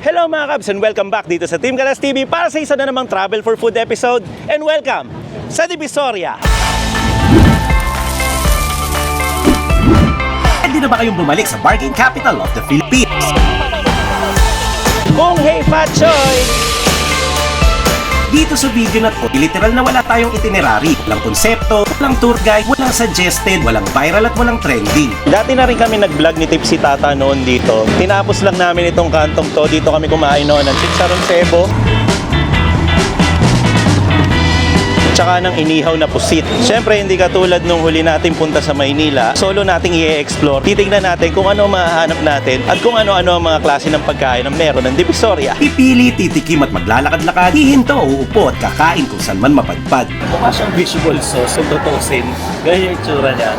Hello mga Kabs and welcome back dito sa Team Galas TV para sa isa na namang Travel for Food episode and welcome sa Divisoria. Hindi na ba kayong bumalik sa bargain capital of the Philippines? Kung hey Pachoy! Dito sa video na to, literal na wala tayong itinerary, walang konsepto, walang tour guide, walang suggested, walang viral at walang trending. Dati na rin kami nag-vlog ni Tipsy Tata noon dito. Tinapos lang namin itong kantong to. Dito kami kumain noon ng Chicharon Sebo. Tsaka ng inihaw na pusit. Siyempre, hindi katulad nung huli natin punta sa Maynila. Solo nating i-explore. Titignan natin kung ano ang mahahanap natin at kung ano-ano ang mga klase ng pagkain na meron ng Divisoria. Pipili, titikim at maglalakad-lakad, hihinto uupo at kakain kung saan man mapadpad. Mukha siyang visual sauce, kung tutusin. Ganyan yung itsura niya.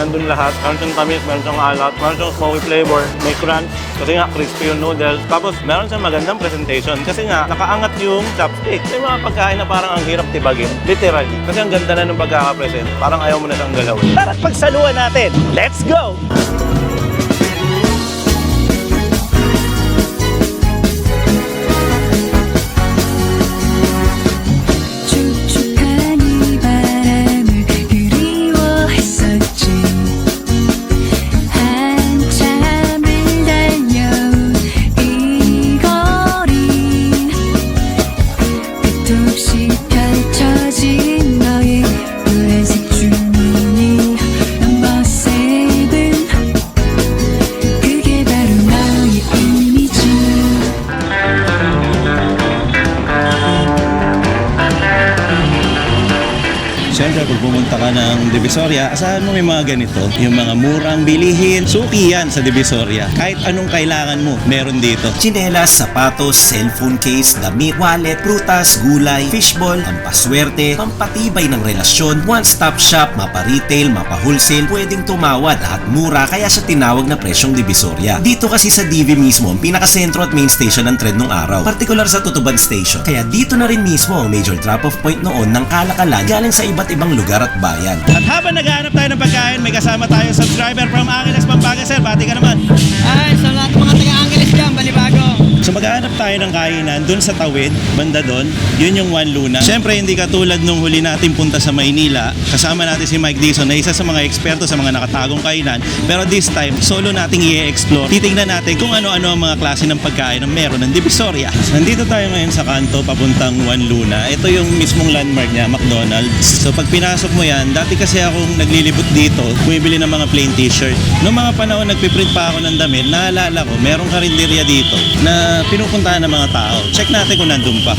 Nandun lahat. Meron siyang tamis, meron siyang alat, meron siyang smoky flavor, may crunch. Kasi nga, crispy yung noodles. Tapos, meron siyang magandang presentation. Kasi nga, nakaangat yung chopstick. May mga pagkain na parang ang hirap tibagin. Literally. Kasi ang ganda na ng pagkakapresent. Parang ayaw mo na siyang galawin. Tara't pagsaluhan natin! Let's go! Divisoria, asahan mo may mga ganito. Yung mga murang bilihin. Suki yan sa Divisoria. Kahit anong kailangan mo, meron dito. Chinelas, sapatos, cellphone case, damit, wallet, prutas, gulay, fishball, pampaswerte, pampatibay ng relasyon, one-stop shop, mapa-retail, mapa-wholesale, pwedeng tumawad at mura kaya siya tinawag na presyong Divisoria. Dito kasi sa DV mismo ang pinakasentro at main station ng trend ng araw, partikular sa Tutuban Station. Kaya dito na rin mismo ang major drop-off point noon ng kalakalan galing sa iba't ibang lugar at bayan. At habang naghahanap tayo ng pagkain, may kasama tayong subscriber from Angeles, Pampanga. Sir, bati ka naman. Ay, sa lahat mga taga-Angeles dyan, balibago. So maghahanap tayo ng kainan dun sa Tawid, banda dun. Yun yung One Luna. Siyempre, hindi katulad nung huli natin punta sa Maynila. Kasama natin si Mike Dixon na isa sa mga eksperto sa mga nakatagong kainan. Pero this time, solo nating i-explore. Titingnan natin kung ano-ano ang mga klase ng pagkain na meron ng Divisoria. Nandito tayo ngayon sa kanto papuntang One Luna. Ito yung mismong landmark niya, McDonald's. So pag pinasok mo yan, dati kasi akong naglilibot dito, bumibili ng mga plain t-shirt. Noong mga panahon nagpiprint pa ako ng damit, naalala ko, merong karinderya dito na pinupuntahan ng mga tao. Check natin kung nandun pa.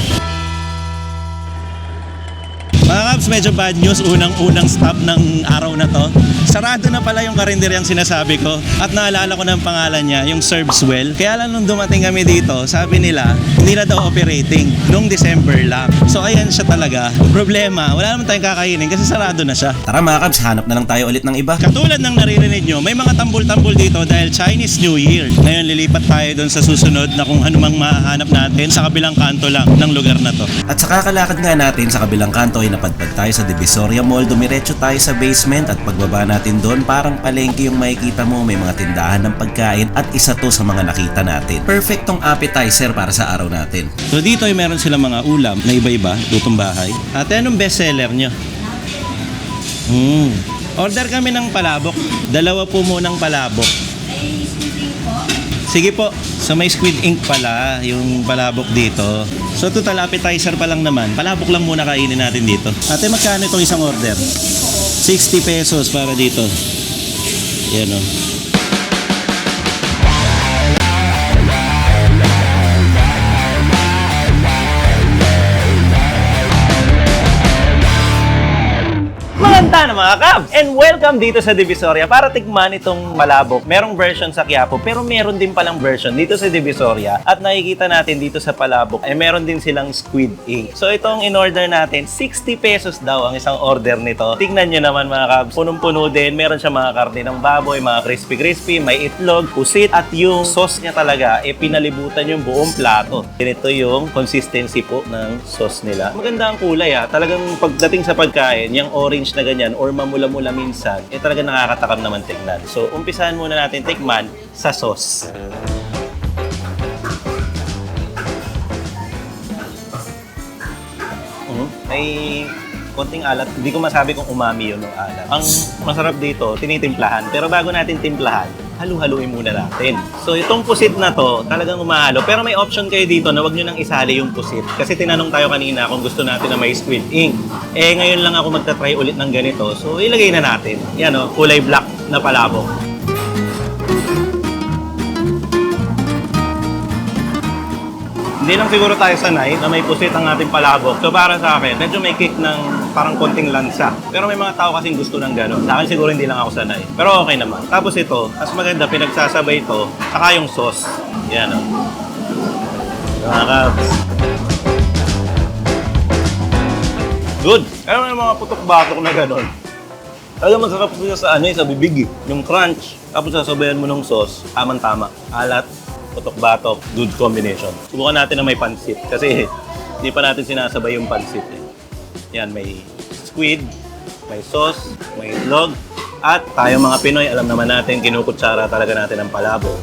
Mga Kabs, medyo bad news. Unang-unang stop ng araw na to. Sarado na pala yung karinderyang sinasabi ko. At naalala ko ng pangalan niya, yung Serves Well. Kaya lang nung dumating kami dito, sabi nila, hindi na daw operating. Nung December lang. So ayan siya talaga. Problema, wala naman tayong kakainin kasi sarado na siya. Tara mga kabs, hanap na lang tayo ulit ng iba. Katulad ng naririnig nyo, may mga tambul-tambul dito dahil Chinese New Year. Ngayon lilipat tayo doon sa susunod na kung ano mang mahanap natin sa kabilang kanto lang ng lugar na to. At sa kakalakad nga natin sa kabilang kanto ay napadpad tayo sa Divisoria Mall, dumiretso tayo sa basement at pagbaba natin doon parang palengke yung makikita mo may mga tindahan ng pagkain at isa to sa mga nakita natin. Perfectong appetizer para sa araw natin. So dito ay meron silang mga ulam na iba-iba, lutong bahay. Ate, anong bestseller nyo? Hmm. Order kami ng palabok. Dalawa po munang palabok. Sige po. So may squid ink pala yung palabok dito. So total appetizer pa lang naman. Palabok lang muna kainin natin dito. Ate, magkano itong isang order? 60 pesos para dito. Yan o. Maganda na mga Cavs! And welcome dito sa Divisoria para tikman itong palabok. Merong version sa Quiapo pero meron din palang version dito sa Divisoria at nakikita natin dito sa palabok ay meron din silang squid ink. So itong in-order natin, 60 pesos daw ang isang order nito. Tignan nyo naman mga Cavs, punong-puno din. Meron siya mga karne ng baboy, mga crispy-crispy, may itlog, pusit at yung sauce niya talaga, eh pinalibutan yung buong plato. Ganito yung consistency po ng sauce nila. Maganda ang kulay ha. Talagang pagdating sa pagkain, yung orange na ganyan or mamula-mula minsan, eh talaga nakakatakam naman tignan. So, umpisahan muna natin tikman sa sauce. Mm, may konting alat. Hindi ko masabi kung umami yun ng alat. Ang masarap dito, tinitimplahan. Pero bago natin timplahan, halu-haluin muna natin. So itong pusit na to, talagang umahalo. Pero may option kayo dito na wag nyo nang isali yung pusit. Kasi tinanong tayo kanina kung gusto natin na may squid ink. Eh ngayon lang ako magta-try ulit ng ganito. So ilagay na natin. Yan o, kulay black na palabok. Hindi lang siguro tayo sanay na may pusit ang ating palabok. So para sa akin, medyo may kick ng parang konting lansa. Pero may mga tao kasing gusto ng gano'n. Sa akin siguro hindi lang ako sanay. Pero okay naman. Tapos ito, mas maganda, pinagsasabay ito, saka yung sauce. Yan o. Mga kabs. Good. Pero may mga putok-batok na gano'n. Talaga masarap siya sa ano eh, sa bibig eh. Yung crunch. Tapos sasabayan mo ng sauce, tamang-tama. Alat, putok-batok, good combination. Subukan natin na may pansit. Kasi hindi pa natin sinasabay yung pansit eh. Yan, may squid, may sauce, may itlog. At tayo mga Pinoy, alam naman natin, kinukutsara talaga natin ang palabo.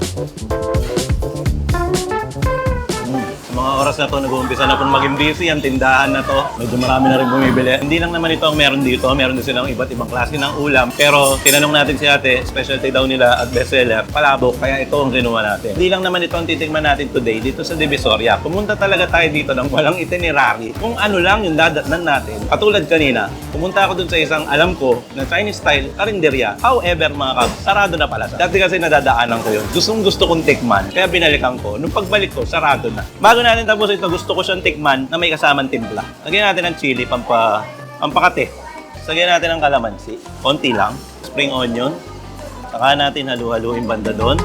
Oras na to, nag-uumpisa na pong maging busy ang tindahan na to. Medyo marami na rin bumibili. Hindi lang naman ito ang meron dito. Meron din silang iba't ibang klase ng ulam. Pero tinanong natin si ate, specialty daw nila at bestseller, palabok. Kaya ito ang kinuha natin. Hindi lang naman ito ang titigman natin today dito sa Divisoria. Pumunta talaga tayo dito ng walang itinerary. Kung ano lang yung dadatnan natin. Katulad kanina, pumunta ako dun sa isang alam ko na Chinese style karinderya. However, mga kabs, sarado na pala. Dati kasi nadadaanan ko yun. Gustong gusto kong tikman. Kaya binalikan ko. Nung pagbalik ko, sarado na. Bago natin tapos ito, gusto ko siyang tikman na may kasamang timpla. Lagyan natin ng chili, pampa, pampakate. Lagyan natin ng kalamansi. Konti lang. Spring onion. Saka natin halu-haluin banda doon.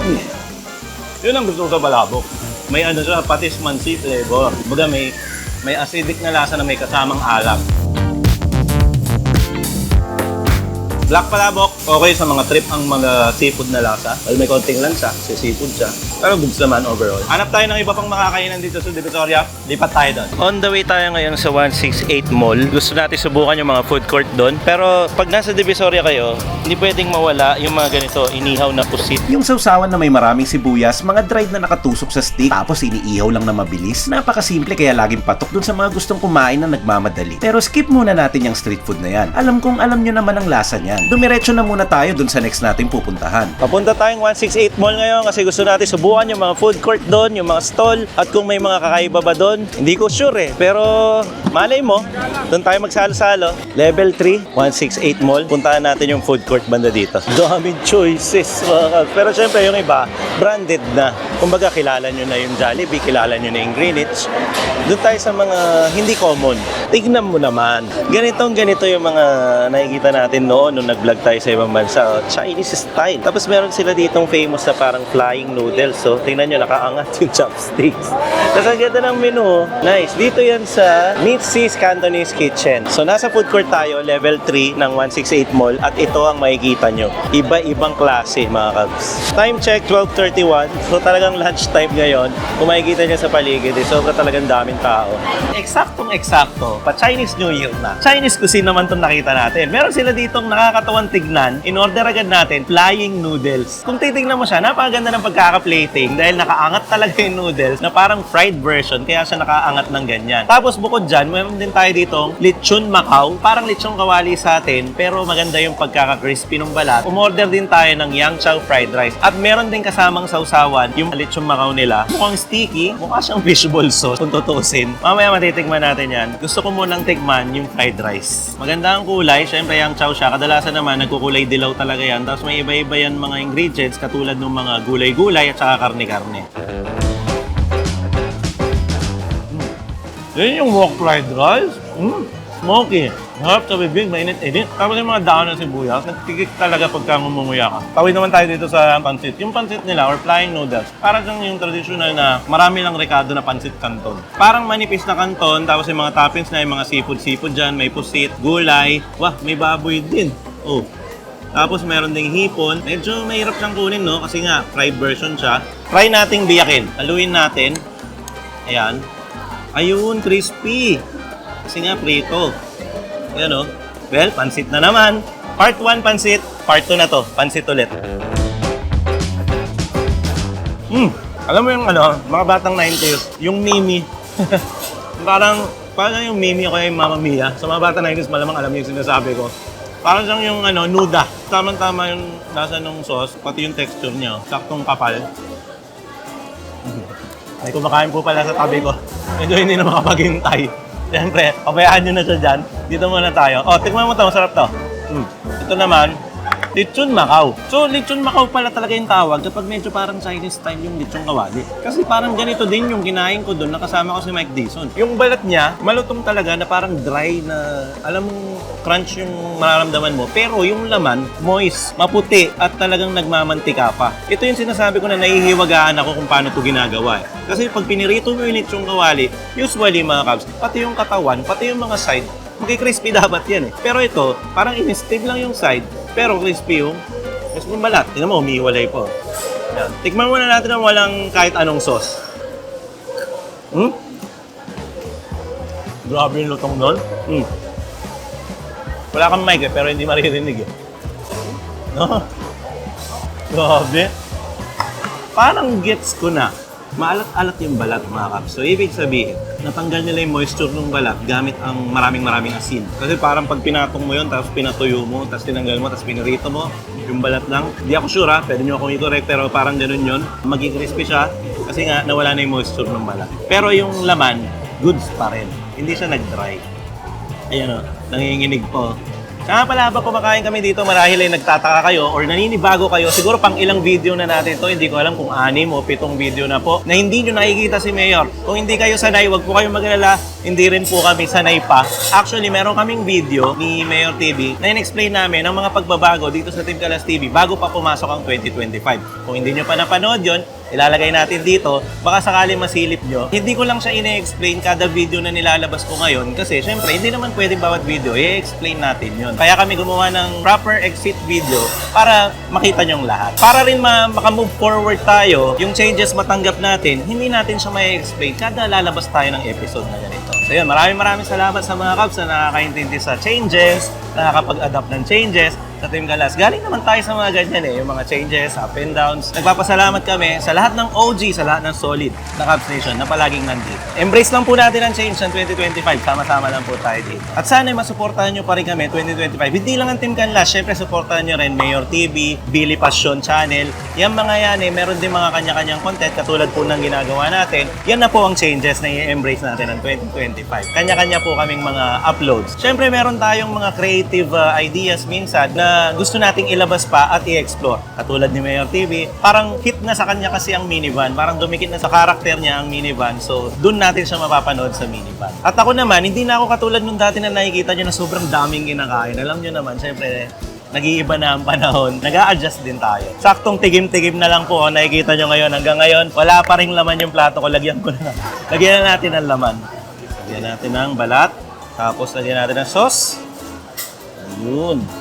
Hmm. Yun ang gusto ko sa balabok. May ano siya, patis mansi flavor. Baga may may acidic na lasa na may kasamang alak. Black palabok, okay sa mga trip ang mga seafood na lasa. Well, may konting lansa kasi seafood siya. Pero goods naman overall. Hanap tayo ng iba pang makakainan dito sa Divisoria. Lipat tayo doon. On the way tayo ngayon sa 168 Mall. Gusto natin subukan yung mga food court doon. Pero pag nasa Divisoria kayo, hindi pwedeng mawala yung mga ganito, inihaw na pusit. Yung sausawan na may maraming sibuyas, mga dried na nakatusok sa stick, tapos iniihaw lang na mabilis. Napakasimple kaya laging patok dun sa mga gustong kumain na nagmamadali. Pero skip muna natin yung street food na yan. Alam kong alam nyo naman ang lasa niyan. Dumiretso na muna tayo dun sa next nating pupuntahan. Papunta tayong 168 Mall ngayon kasi gusto natin subukan yung mga food court doon, yung mga stall, at kung may mga kakaiba ba doon. Hindi ko sure eh. Pero malay mo, doon tayo magsalo-salo. Level 3, 168 Mall. Puntahan natin yung food court banda dito. Daming choices. mga. Pero syempre yung iba, branded na. Kumbaga kilala nyo na yung Jollibee, kilala nyo na yung Greenwich. Doon tayo sa mga hindi common. Tignan mo naman. Ganitong ganito yung mga nakikita natin noon nung nag-vlog tayo sa ibang bansa. oh. Chinese style. Tapos meron sila ditong famous na parang flying noodles. So, tingnan nyo, nakaangat yung chopsticks. Tapos ang ganda ng menu. oh. Nice. Dito yan sa Meat Seas Cantonese Kitchen. So, nasa food court tayo, level 3 ng 168 Mall. At ito ang makikita nyo. Iba-ibang klase, mga kabs. Time check, 12.31. So, talagang lunch time ngayon. Kung makikita nyo sa paligid, eh, sobra talagang daming tao. Eksaktong eksakto, pa Chinese New Year na. Chinese cuisine naman itong nakita natin. Meron sila ditong nakakatawang tignan. In order agad natin, flying noodles. Kung titignan mo siya, napakaganda ng pagkaka-plating dahil nakaangat talaga yung noodles na parang fried version, kaya siya nakaangat ng ganyan. Tapos bukod dyan, meron din tayo ditong lechon Macau. Parang lechon kawali sa atin, pero maganda yung pagkaka-crispy ng balat. Umorder din tayo ng Yang Chow fried rice. At meron din kasamang sausawan, yung lechon Macau nila. Mukhang sticky, mukha siyang fishball sauce kung tutusin. Mamaya matitikman natin yan. Gusto ko munang tikman yung fried rice. Maganda ang kulay, syempre Yang Chow siya. Kadalasan naman, nagkukulay dilaw talaga yan. Tapos may iba-iba yan mga ingredients, katulad ng mga gulay-gulay at saka karne-karne. Yan yung wok fried rice. Mm, smoky. Harap sa bibig, mainit-init. Tapos yung mga dahon ng sibuyas, nagtigik talaga pagka ngumuya ka. Tawid naman tayo dito sa pansit. Yung pansit nila, or flying noodles, parang siyang yung traditional na marami lang rekado na pansit canton. Parang manipis na canton, tapos yung mga toppings na yung mga seafood-seafood dyan, may pusit, gulay, wah, may baboy din. Oh, tapos meron ding hipon. Medyo mahirap siyang kunin, no? Kasi nga, fried version siya. Try nating biyakin. Haluin natin. Ayan. Ayun, crispy. Kasi nga, prito. Ayan, oh. Well, pansit na naman. Part 1 pansit. Part 2 na to. Pansit ulit. Hmm. Alam mo yung ano, mga batang 90s, yung Mimi. parang, parang yung Mimi o kaya yung Mama Mia. Sa mga batang 90s, malamang alam niyo yung sinasabi ko. Parang siyang yung ano, nuda. Tamang-tama yung lasa ng sauce, pati yung texture niya. Saktong kapal. May kumakain po pala sa tabi ko. Medyo hindi na makapaghintay. Siyempre, pabayaan nyo na siya dyan. Dito muna tayo. Oh, tikman mo to, masarap to. Mm. Ito naman, Lechon Macau. So, Lechon Macau pala talaga yung tawag kapag medyo parang Chinese style yung lechon kawali. Kasi parang ganito din yung kinain ko doon, nakasama ko si Mike Dison. Yung balat niya, malutong talaga na parang dry na, alam mo, crunch yung mararamdaman mo. Pero yung laman, moist, maputi, at talagang nagmamantika pa. Ito yung sinasabi ko na nahihiwagaan ako kung paano to ginagawa. Kasi pag pinirito mo yung lechon kawali, usually mga kabs, pati yung katawan, pati yung mga side, Magki-crispy dapat yan eh. Pero ito, parang in-steam lang yung side, pero crispy yung mas yung balat. Tingnan mo, umiiwalay po. Yan. Tikman muna natin ang walang kahit anong sauce. Hmm? Grabe yung lutong nun. Hmm. Wala kang mic eh, pero hindi maririnig eh. No? Grabe. Parang gets ko na. Maalat-alat yung balat mga kaps. So, ibig sabihin, natanggal nila yung moisture ng balat gamit ang maraming-maraming asin. Kasi parang pag pinatong mo yun, tapos pinatuyo mo, tapos tinanggal mo, tapos pinirito mo, yung balat lang. Di ako sure ha, pwede nyo akong i-correct, pero parang ganun yun. Maging crispy siya, kasi nga nawala na yung moisture ng balat. Pero yung laman, goods pa rin. Hindi siya nag-dry. Ayan o, nanginginig po. Kaya pala ba kumakain kami dito marahil ay nagtataka kayo or naninibago kayo, siguro pang ilang video na natin to hindi ko alam kung anim o pitong video na po, na hindi nyo nakikita si Mayor. Kung hindi kayo sanay, wag po kayong magalala, hindi rin po kami sanay pa. Actually, meron kaming video ni Mayor TV na in-explain namin ang mga pagbabago dito sa Team Kalas TV bago pa pumasok ang 2025. Kung hindi nyo pa napanood yon, ilalagay natin dito. Baka sakali masilip nyo. Hindi ko lang siya ine-explain kada video na nilalabas ko ngayon kasi syempre hindi naman pwedeng bawat video i-explain natin yon. Kaya kami gumawa ng proper exit video para makita nyong lahat. Para rin ma makamove forward tayo, yung changes matanggap natin, hindi natin siya may explain kada lalabas tayo ng episode na ganito. So yun, maraming maraming salamat sa mga Cubs na nakakaintindi sa changes, nakakapag-adapt ng changes sa Team Galas. Galing naman tayo sa mga ganyan eh, yung mga changes, up and downs. Nagpapasalamat kami sa lahat ng OG, sa lahat ng solid na Cubs Nation na palaging nandito. Embrace lang po natin ang change ng 2025. Sama-sama lang po tayo dito. At sana masuportahan nyo pa rin kami 2025. Hindi lang ang Team Canlas, syempre supportahan nyo rin Mayor TV, Billy Passion Channel. Yan mga yan eh, meron din mga kanya-kanyang content katulad po ng ginagawa natin. Yan na po ang changes na i-embrace natin ng 2025. Kanya-kanya po kaming mga uploads. Syempre meron tayong mga creative uh, ideas minsan na gusto nating ilabas pa at i-explore. Katulad ni Mayor TV, parang hit na sa kanya kasi ang minivan. Parang dumikit na sa karakter niya ang minivan. So, dun natin siya mapapanood sa minivan. At ako naman, hindi na ako katulad nung dati na nakikita nyo na sobrang daming kinakain. Alam nyo naman, syempre, nag-iiba na ang panahon, nag adjust din tayo. Saktong tigim-tigim na lang po, oh, nakikita nyo ngayon. Hanggang ngayon, wala pa rin laman yung plato ko. Lagyan ko na. Lagyan na natin ang laman. Lagyan natin ng balat. Tapos lagyan natin ng sauce. Ayun.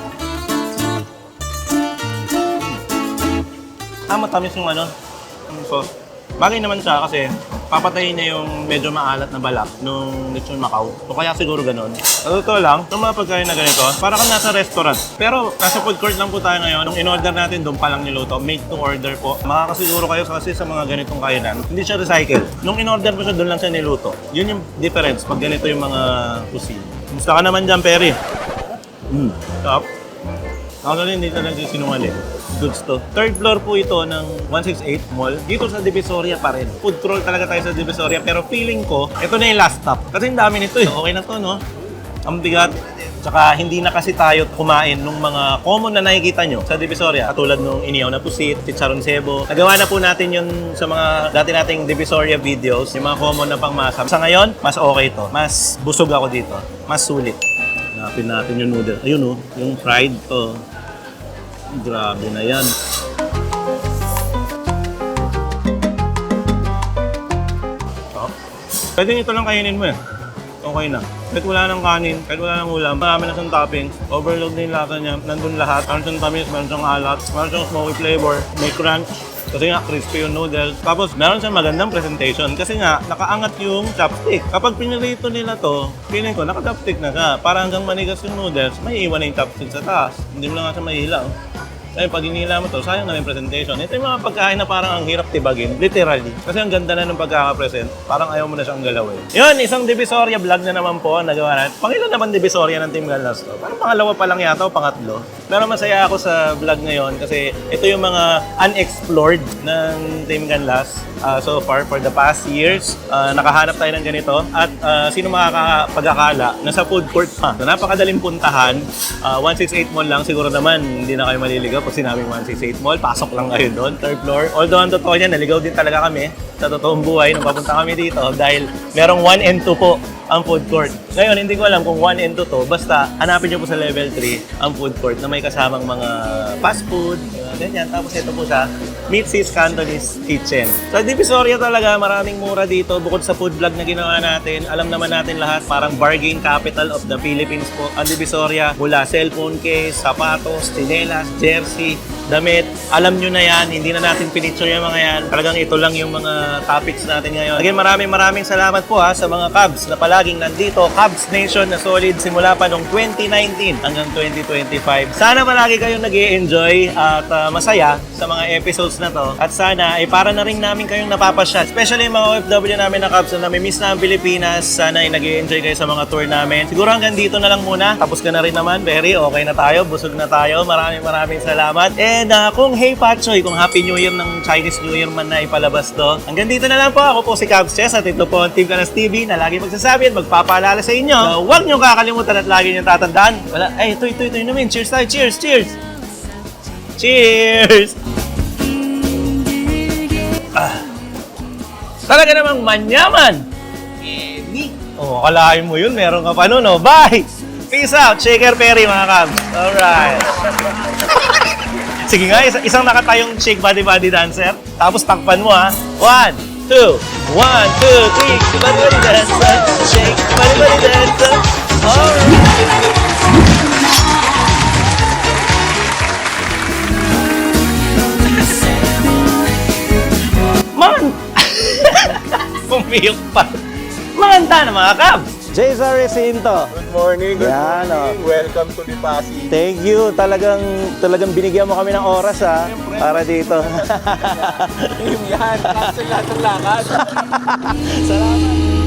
Ah, matamis yung ano, yung sauce. Bagay naman siya kasi papatayin niya yung medyo maalat na balak nung lechon Macau. O kaya siguro ganun. Sa totoo lang, itong mga pagkain na ganito, para kang nasa restaurant. Pero nasa food court lang po tayo ngayon. Nung in-order natin, doon pa lang niluto. Made to order po. Makakasiguro kayo kasi sa mga ganitong kainan, hindi siya recycle. Nung in-order mo siya, doon lang siya niluto. Yun yung difference pag ganito yung mga cuisine. Gusto ka naman dyan, Perry. Mm. Top. Ako rin, hindi talaga sinungaling. Goods to. Third floor po ito ng 168 Mall. Dito sa Divisoria pa rin. Food crawl talaga tayo sa Divisoria. Pero feeling ko, ito na yung last stop. Kasi ang dami nito eh. Okay na to, no? Ang bigat. Tsaka hindi na kasi tayo kumain nung mga common na nakikita nyo sa Divisoria. Katulad nung iniyaw na pusit, chicharon sebo. Nagawa na po natin yun sa mga dati nating Divisoria videos. Yung mga common na pangmasa. Sa ngayon, mas okay to. Mas busog ako dito. Mas sulit. Hanapin natin yung noodle. Ayun oh, yung fried to. Grabe na yan. Oh. Pwede ito lang kainin mo eh. Okay na. Kahit wala ng kanin, kahit wala ng ulam, marami na siyang toppings, overload na yung lasa niya, nandun lahat. Meron siyang tamis, meron siyang alat, meron siyang smoky flavor, may crunch, kasi nga crispy yung noodles. Tapos meron siyang magandang presentation kasi nga nakaangat yung chopstick. Kapag pinirito nila to, feeling ko naka-chopstick na siya. Para hanggang manigas yung noodles, may iwan na yung chopstick sa taas. Hindi mo lang nga siya mahilaw. Ngayon, pag inila mo to, sayang na yung presentation. Ito yung mga pagkain na parang ang hirap tibagin, literally. Kasi ang ganda na ng pagkakapresent, parang ayaw mo na siyang galawin. Yun, isang Divisoria vlog na naman po ang nagawa natin. Pangilan naman Divisoria ng Team Galnas to? Parang pangalawa pa lang yata o pangatlo. Pero masaya ako sa vlog ngayon kasi ito yung mga unexplored ng Team Ganlas uh, so far for the past years. Uh, nakahanap tayo ng ganito at uh, sino makakapag-akala na sa food court pa. So, napakadaling puntahan. Uh, 168 Mall lang siguro naman hindi na kayo maliligaw pag sinabing 168 Mall. Pasok lang kayo doon, third floor. Although ang totoo niya, naligaw din talaga kami sa totoong buhay nung papunta kami dito dahil merong 1 and 2 po ang food court. Ngayon, hindi ko alam kung 1 and 2 to. Basta, hanapin nyo po sa level 3 ang food court na may kasamang mga fast food, mga ganyan. Tapos ito po siya, Meet Sis Cantonese Kitchen. Sa Divisoria talaga, maraming mura dito. Bukod sa food vlog na ginawa natin, alam naman natin lahat, parang bargain capital of the Philippines po. Ang Divisoria, mula cellphone case, sapatos, tsinelas, jersey, damit. Alam nyo na yan, hindi na natin pinicture yung mga yan. Talagang ito lang yung mga topics natin ngayon. Again, maraming maraming salamat po ha sa mga Cubs na palaging nandito. Cubs Nation na solid simula pa noong 2019 hanggang 2025. Sana palagi kayong nag enjoy at uh, masaya sa mga episodes na to. At sana ay para na rin namin kayong napapasya. Especially yung mga OFW namin na Cubs na nami-miss na ang Pilipinas. Sana ay nag enjoy kayo sa mga tour namin. Siguro hanggang dito na lang muna. Tapos ka na rin naman. Very okay na tayo. Busog na tayo. Maraming maraming salamat. And uh, kung Hey Pachoy, kung Happy New Year ng Chinese New Year man na ipalabas to. Hanggang dito na lang po. Ako po si Cubs Chess at ito po ang Team Kanas TV na lagi magsasabi at magpapaalala inyo. na huwag nyo kakalimutan at lagi nyo tatandaan. Wala, ay, ito, ito, ito, ito namin. Cheers tayo. Cheers, cheers. Cheers! Ah. Talaga namang manyaman. Edi. Oh, akalain mo yun. Meron ka pa nun, oh. Bye! Peace out. Shaker Perry, mga Cubs. Alright. Sige nga, isa- isang nakatayong shake body body dancer. Tapos takpan mo ha. One, two, one, two, three. Body body dancer. Shake Man! Pumiyok pa. Maganda na mga Cubs. Cesar Recinto. Good morning, good Yan, morning. Welcome to Lipasi. Thank you. Talagang talagang binigyan mo kami ng oras ha para dito. Team yan, cancel lahat ng lakad. Salamat.